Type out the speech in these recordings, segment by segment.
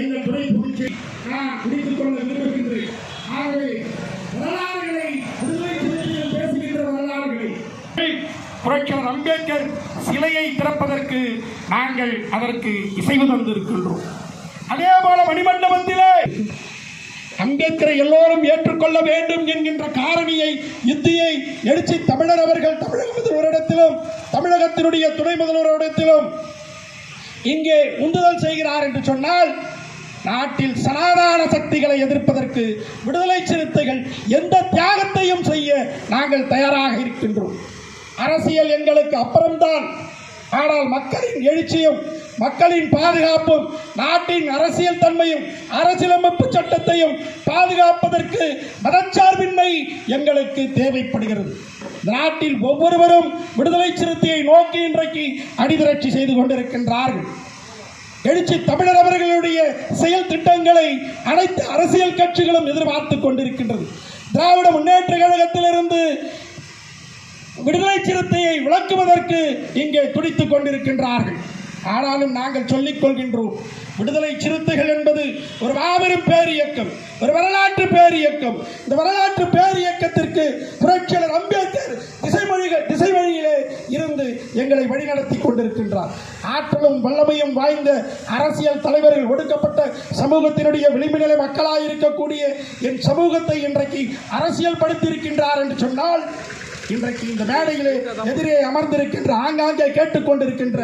எங்கள் துணை பொதுச்சை நான் முடித்துக் கொள்ள விரும்புகின்றேன். ஆகவே வரலாறுகளை விடுதலை சிறுத்தைகள் பேசுகின்ற வரலாறுகளை புரட்சியாளர் அம்பேத்கர் சிலையை திறப்பதற்கு நாங்கள் அதற்கு இசைவு தந்திருக்கின்றோம். அதே போல மணிமண்டபத்திலே அம்பேத்கரை எல்லோரும் ஏற்றுக்கொள்ள வேண்டும் என்கின்ற காரணியை யுத்தியை எழுச்சி தமிழர் அவர்கள் தமிழக முதல்வரிடத்திலும் தமிழகத்தினுடைய துணை முதல்வரிடத்திலும் இங்கே உந்துதல் செய்கிறார் என்று சொன்னால் நாட்டில் சனாதான சக்திகளை எதிர்ப்பதற்கு விடுதலை சிறுத்தைகள் எந்த தியாகத்தையும் செய்ய நாங்கள் தயாராக இருக்கின்றோம். அரசியல் எங்களுக்கு அப்புறம்தான். ஆனால் மக்களின் எழுச்சியும் மக்களின் பாதுகாப்பும் நாட்டின் அரசியல் தன்மையும் அரசியலமைப்பு சட்டத்தையும் பாதுகாப்பதற்கு மதச்சார்பின்மை எங்களுக்கு தேவைப்படுகிறது. நாட்டில் ஒவ்வொருவரும் விடுதலை சிறுத்தையை நோக்கி இன்றைக்கு அடிதிரட்சி செய்து கொண்டிருக்கின்றார்கள். எழுச்சி தமிழர் அவர்களுடைய செயல் திட்டங்களை அனைத்து அரசியல் கட்சிகளும் எதிர்பார்த்து கொண்டிருக்கின்றது. திராவிட முன்னேற்ற கழகத்திலிருந்து விடுதலை சிறுத்தையை விளக்குவதற்கு இங்கே துடித்துக் கொண்டிருக்கின்றார்கள். ஆனாலும் நாங்கள் சொல்லிக் கொள்கின்றோம் விடுதலை சிறுத்தைகள் என்பது ஒரு மாபெரும் பேரியக்கம் ஒரு வரலாற்று பேரியக்கம். இந்த வரலாற்று பேரியக்கத்திற்கு புரட்சியாளர் அம்பேத்கர் திசைமொழிகள் திசை வழியிலே இருந்து எங்களை வழிநடத்தி கொண்டிருக்கின்றார். ஆற்றலும் வல்லமையும் வாய்ந்த அரசியல் தலைவர்கள் ஒடுக்கப்பட்ட சமூகத்தினுடைய விளிம்புநிலை மக்களாக இருக்கக்கூடிய என் சமூகத்தை இன்றைக்கு அரசியல் படுத்தியிருக்கின்றார் என்று சொன்னால் இன்றைக்கு இந்த மேடையிலே எதிரே அமர்ந்திருக்கின்ற ஆங்காங்கே கேட்டுக்கொண்டிருக்கின்ற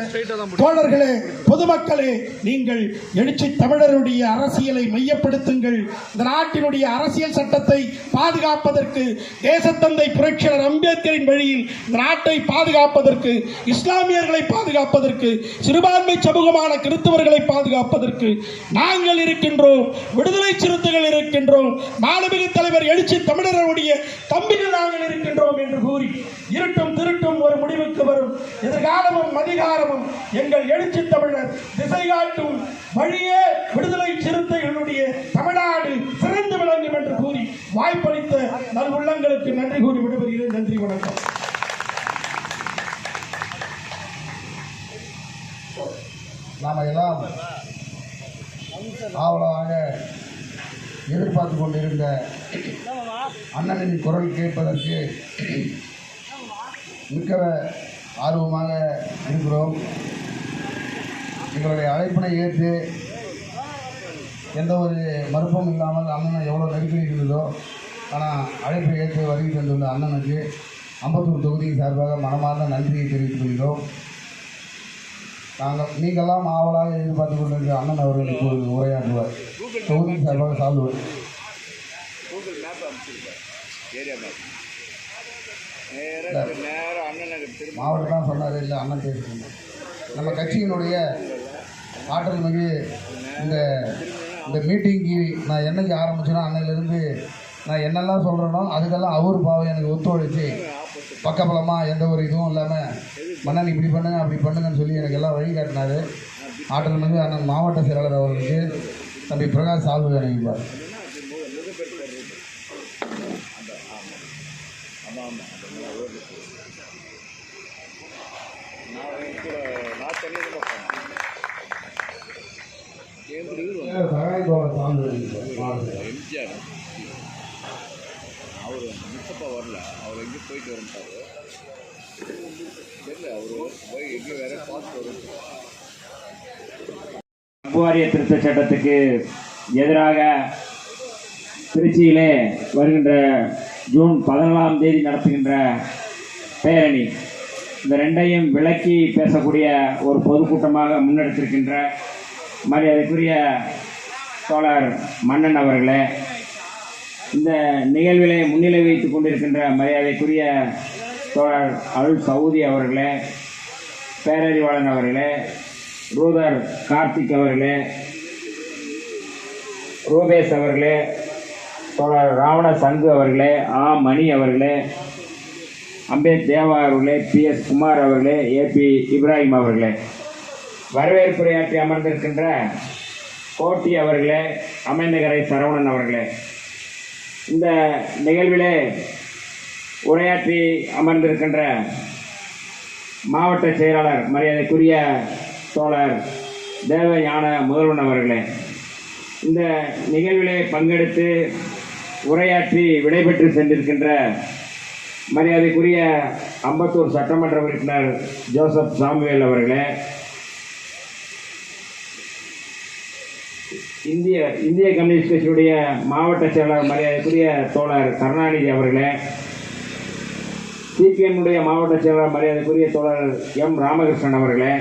தோழர்களே பொதுமக்களே நீங்கள் எழுச்சி தமிழருடைய அரசியலை மையப்படுத்துங்கள். இந்த நாட்டினுடைய அரசியல் சட்டத்தை பாதுகாப்பதற்கு தேசத்தந்தை புரட்சியாளர் அம்பேத்கரின் வழியில் இந்த நாட்டை பாதுகாப்பதற்கு இஸ்லாமியர்களை பாதுகாப்பதற்கு சிறுபான்மை சமூகமான கிறிஸ்தவர்களை பாதுகாப்பதற்கு நாங்கள் இருக்கின்றோம் விடுதலை சிறுத்தைகள் இருக்கின்றோம் மாணவிக தலைவர் எழுச்சி தமிழருடைய தம்பிகள் நாங்கள் இருக்கின்றோம் என்று கூறி இருட்டும் திருட்டும் ஒரு முடிவுக்கு வரும். எதிர்காலமும் அதிகாரமும் எங்கள் எழுச்சி தமிழர் திசை காட்டும் வழியே விடுதலை சிறுத்தைகளுடைய தமிழ்நாடு சிறந்து விளங்கும் என்று கூறி வாய்ப்பளித்த நல்வுள்ளங்களுக்கு நன்றி கூறி விடுபடுகிறேன். நன்றி வணக்கம். நாம் எல்லாம் ஆவலாக எதிர்பார்த்து கொண்டிருந்த அண்ணனின் குரல் கேட்பதற்கு மிக்க ஆர்வமாக இருக்கிறோம். எங்களுடைய அழைப்பினை ஏற்று எந்த ஒரு மறுப்பும் இல்லாமல் அண்ணன் எவ்வளோ நெருக்கடி இருந்ததோ ஆனால் அழைப்பை ஏற்று வருகை தந்துள்ள அண்ணனுக்கு அம்பத்தூர் தொகுதியின் சார்பாக மனமார்ந்த நன்றியை தெரிவித்துக் கொள்கிறோம். நாங்கள் நீங்கள்லாம் ஆவலாக எதிர்பார்த்து கொண்டிருக்கிற அண்ணன் அவர்கள் இப்பொழுது உரையாற்றுவார். தொகுதியின் சார்பாக சால்வர் மாவட்டம் தான் சொன்னார் இல்லை அண்ணன் பேசுகிறேன் நம்ம கட்சியினுடைய ஆற்றல் மிகு இந்த இந்த மீட்டிங்கு நான் என்னைக்கு ஆரம்பிச்சேனோ அன்னையிலேருந்து நான் என்னெல்லாம் சொல்கிறேனோ அதுக்கெல்லாம் அவர் பாவம் எனக்கு ஒத்துழைச்சு பக்கபலமாக எந்த ஒரு இதுவும் இல்லாமல் மன்னன் இப்படி பண்ணுங்க அப்படி பண்ணுங்கன்னு சொல்லி எனக்கு எல்லாம் வழி காட்டினார். ஆற்றல் மிகு அண்ணன் மாவட்ட செயலாளர் அவர்களுக்கு தம்பி பிரகாஷ் சால்வு அணிவிப்பார் நான் என் கூட அவர் முத்தப்பா வரல. அவர் எங்கேயும் போயிட்டு வந்துட்டாரு தெரியல அவர் போய் எங்கேயும் வேற பார்த்து வரும் வாரிய திருத்த சட்டத்துக்கு எதிராக திருச்சியிலே வருகின்ற ஜூன் பதினாலாம் தேதி நடத்துகின்ற பேரணி. இந்த ரெண்டையும் விளக்கி பேசக்கூடிய ஒரு பொதுக்கூட்டமாக முன்னெடுத்திருக்கின்ற மரியாதைக்குரிய தோழர் மன்னன் அவர்களே இந்த நிகழ்விலே முன்னிலை வைத்துக் கொண்டிருக்கின்ற மரியாதைக்குரிய தோழர் அருள் சவுதி அவர்களே பேரறிவாளன் அவர்களே ரூதர் கார்த்திக் அவர்களே ரூபேஷ் அவர்களே தோழர் ராவண சங்கு அவர்களே ஆ மணி அவர்களே அம்பேத் தேவா அவர்களே பி எஸ் குமார் அவர்களே ஏபி இப்ராஹிம் அவர்களே. வரவேற்புரையாற்றி அமர்ந்திருக்கின்ற கோட்டி அவர்களே அமைந்தகரை சரவணன் அவர்களே. இந்த நிகழ்விலே உரையாற்றி அமர்ந்திருக்கின்ற மாவட்ட செயலாளர் மரியாதைக்குரிய தோழர் தேவஞான முதல்வன் அவர்களே இந்த நிகழ்விலே பங்கெடுத்து உரையாற்றி விடைபெற்று சென்றிருக்கின்ற மரியாதைக்குரிய அம்பத்தூர் சட்டமன்ற உறுப்பினர் ஜோசப் சாமுவேல் அவர்களே இந்திய இந்திய கம்யூனிஸ்ட் கட்சியுடைய மாவட்ட செயலாளர் மரியாதைக்குரிய தோழர் கருணாநிதி அவர்களே சிபிஎம்முடைய மாவட்ட செயலாளர் மரியாதைக்குரிய தோழர் எம் ராமகிருஷ்ணன் அவர்களே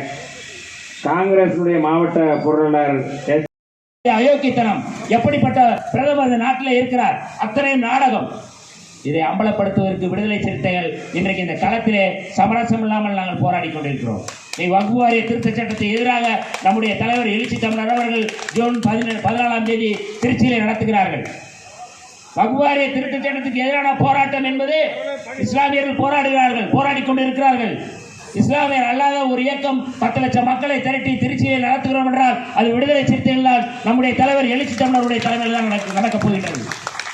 காங்கிரஸுடைய மாவட்ட பொருளாளர் எஸ். அயோக்கியத்தனம் எப்படிப்பட்ட பிரதமர் இந்த நாட்டில் இருக்கிறார்? அத்தனையும் நாடகம். இதை அம்பலப்படுத்துவதற்கு விடுதலை சிறுத்தைகள் இன்றைக்கு இந்த களத்திலே சமரசம் இல்லாமல் நாங்கள் போராடி கொண்டிருக்கிறோம். நீ வாரிய திருத்தச் சட்டத்தை எதிராக நம்முடைய தலைவர் எழுச்சி தமிழர் அவர்கள் ஜூன் பதினேழு பதினாலாம் தேதி திருச்சியிலே நடத்துகிறார்கள். வகுவாரிய வாரிய திருத்தச் சட்டத்துக்கு எதிரான போராட்டம் என்பது இஸ்லாமியர்கள் போராடுகிறார்கள் போராடி கொண்டிருக்கிறார்கள். இஸ்லாமியர் அல்லாத ஒரு இயக்கம் பத்து லட்சம் மக்களை திரட்டி திருச்சியில் நடத்துகிறோம் என்றால் அது விடுதலை சிறுத்தைகள் நம்முடைய தலைவர் எழுச்சி தமிழருடைய தலைமையில் தான் நடக்க நடக்கப் போகின்றது.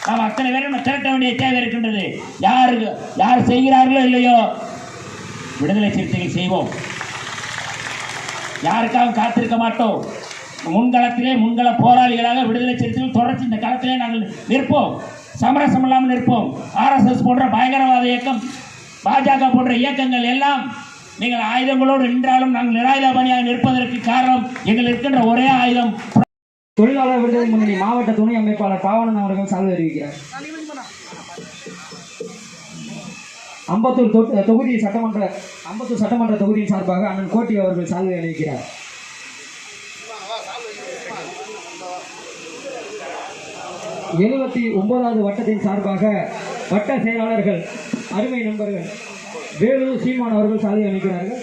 நாம் அத்தனை பேரும் திரட்ட வேண்டிய தேவை இருக்கின்றது. யாருக்கு யார் செய்கிறார்களோ இல்லையோ விடுதலை சிறுத்தைகள் செய்வோம். யாருக்காகவும் காத்திருக்க மாட்டோம். முன்களத்திலே முன்கள போராளிகளாக விடுதலை சிறுத்தைகள் தொடர்ச்சி இந்த களத்திலே நாங்கள் நிற்போம். சமரசம் இல்லாமல் நிற்போம். ஆர்எஸ்எஸ் போன்ற பயங்கரவாத இயக்கம் பாஜக போன்ற இயக்கங்கள் எல்லாம் நீங்கள் ஆயுதங்களோடு நின்றாலும் நாங்கள் நிராயுதபாணியாக நிற்பதற்கு காரணம் எங்கள் இருக்கின்ற ஒரே ஆயுதம். தொழிலாளர் விடுதலை முன்னணி மாவட்ட துணை அமைப்பாளர் பாவனன் அவர்கள் சால்வை அறிவிக்கிறார். அம்பத்தூர் தொகுதி சட்டமன்ற அம்பத்தூர் சட்டமன்ற தொகுதியின் சார்பாக அண்ணன் கோட்டி அவர்கள் சால்வை அணிவிக்கிறார். எழுபத்தி ஒன்பதாவது வட்டத்தின் சார்பாக வட்ட செயலாளர்கள் அருமை நண்பர்கள் வேலூர் சீமான் அவர்கள் சாலை அணிக்கிறார்கள்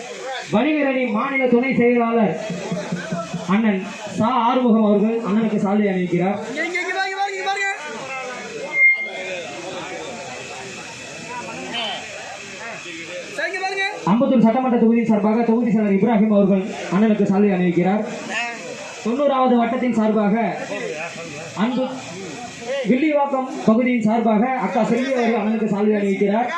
வணிகரணி மாநில துணை செயலாளர் அண்ணன் சா ஆறுமுகம் அவர்கள் அண்ணனுக்கு சாலை அணிவிக்கிறார். அம்பத்தூர் சட்டமன்ற தொகுதியின் சார்பாக தொகுதி செயலர் இப்ராஹிம் அவர்கள் அண்ணனுக்கு சாலை அணிவிக்கிறார். தொண்ணூறாவது வட்டத்தின் சார்பாக அன்பு வில்லிவாக்கம் பகுதியின் சார்பாக அக்கா செல்வி அவர்கள் அண்ணனுக்கு சால்வை அணிவிக்கிறார்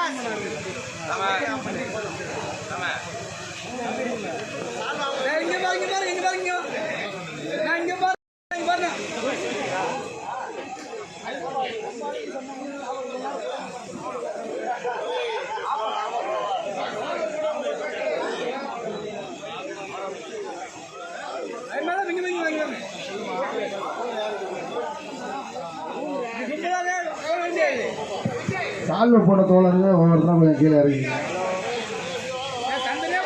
இங்க பாருங்க இங்க பாருங்க இங்க பாருங்க நான் இங்க பாருங்க இங்க பாருங்க ஐ மேல இங்க இங்க இங்க இங்க சால்வை போன தோழருங்க ஒவ்வொருத்தரும் கொஞ்சம் கீழே இறங்கி. தந்தனே